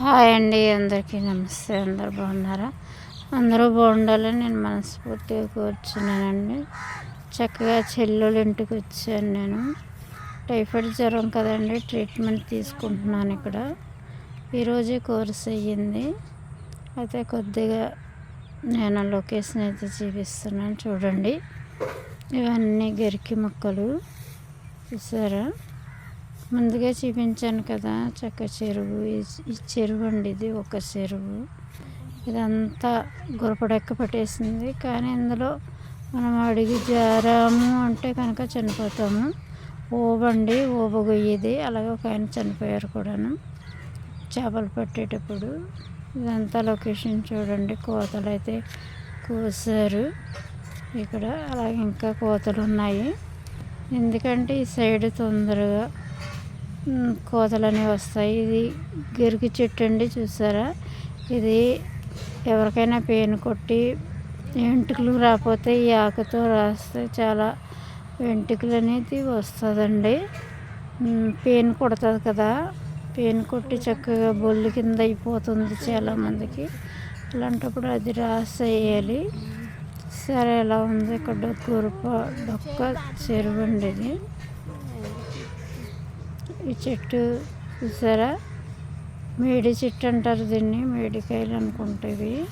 Hi అండి అందరికీ నమస్తే అందరు బాగున్నారా? అందరూ బాగుండాలని నేను మనస్ఫూర్తిగా కూర్చున్నానండి. చక్కగా చెల్లెల ఇంటికి వచ్చాను నేను. టైఫాయిడ్ జ్వరం కదండి ట్రీట్మెంట్ తీసుకుంటున్నాను ఇక్కడ. ఈరోజే కోర్స్ అయ్యింది. అయితే కొద్దిగా నేను లొకేషన్ అయితే చూపిస్తున్నాను చూడండి. ఇవన్నీ గరికి మొక్కలు చూసారా? ముందుగా చూపించాను కదా చక్క చెరువు. ఈ చెరువు అండి ఇది ఒక చెరువు. ఇదంతా గురపడెక్క పట్టేసింది. కానీ ఇందులో మనం అడిగి జారాము అంటే కనుక చనిపోతాము. ఓబండి ఓబగొయ్యేది అలాగే ఒక ఆయన చనిపోయారు కూడాను. చేపలు పట్టేటప్పుడు. ఇదంతా లొకేషన్ చూడండి. కోతలు అయితే కోసారు ఇక్కడ. అలాగే ఇంకా కోతలు ఉన్నాయి ఎందుకంటే ఈ సైడ్ తొందరగా కోతలు వస్తాయి. ఇది గెరికి చెట్టు అండి చూసారా? ఇది ఎవరికైనా పెయిన్ కొట్టి వెంట్రుకలు రాకపోతే ఈ ఆకుతో రాస్తే చాలా వెంట్రుకలు అనేది వస్తుందండి. పెయిన్ కొడుతుంది కదా పెయిన్ కొట్టి చక్కగా బొల్లు కింద అయిపోతుంది చాలామందికి అలాంటప్పుడు అది రాసేయాలి. సరే ఎలా ఉంది? ఇక్కడ డొక్క డొక్క చెరువు అండి ఇది. ఈ చెట్టు చూసారా? మేడి చెట్టు అంటారు దీన్ని మేడికాయలు అనుకుంటేవి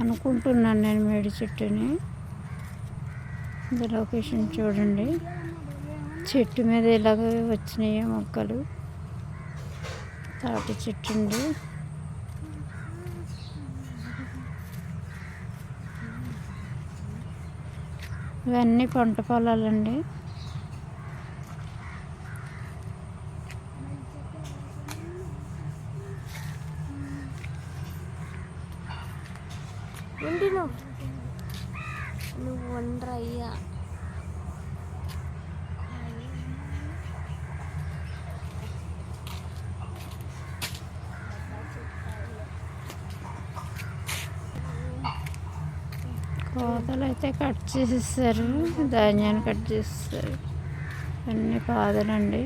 అనుకుంటున్నాను నేను మేడి చెట్టుని. లొకేషన్ చూడండి. చెట్టు మీద ఇలాగ వచ్చినాయి మొక్కలు. తాటి చెట్టు అండి. ఇవన్నీ పంట పొలాలండి. ఏంటి నువ్వు? నువ్వు వండ్రయ్యా కోతలు అయితే కట్ చేసేసారు ధాన్యాన్ని కట్ చేస్తారు అన్ని పాదలండి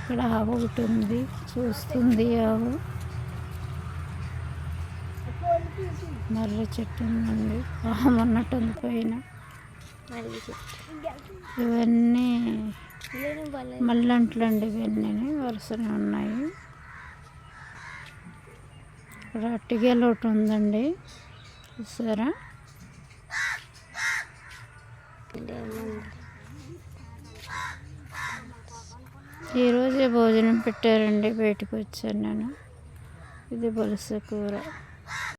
ఇక్కడ ఆవు ఒకటి ఉంది చూస్తుంది ఆవు. మర్రి చెట్టు ఉందండి పాము ఉన్నట్టుంది పైన ఇవన్నీ మల్లెంట్లు అండి ఇవన్నీ వరుసనే ఉన్నాయి. ఇక్కడ అట్టిగేలు ఒకటి ఉందండి. చూసారా? ఈరోజే భోజనం పెట్టారండి. బయటకు వచ్చాను నేను. ఇది పులుసు కూర.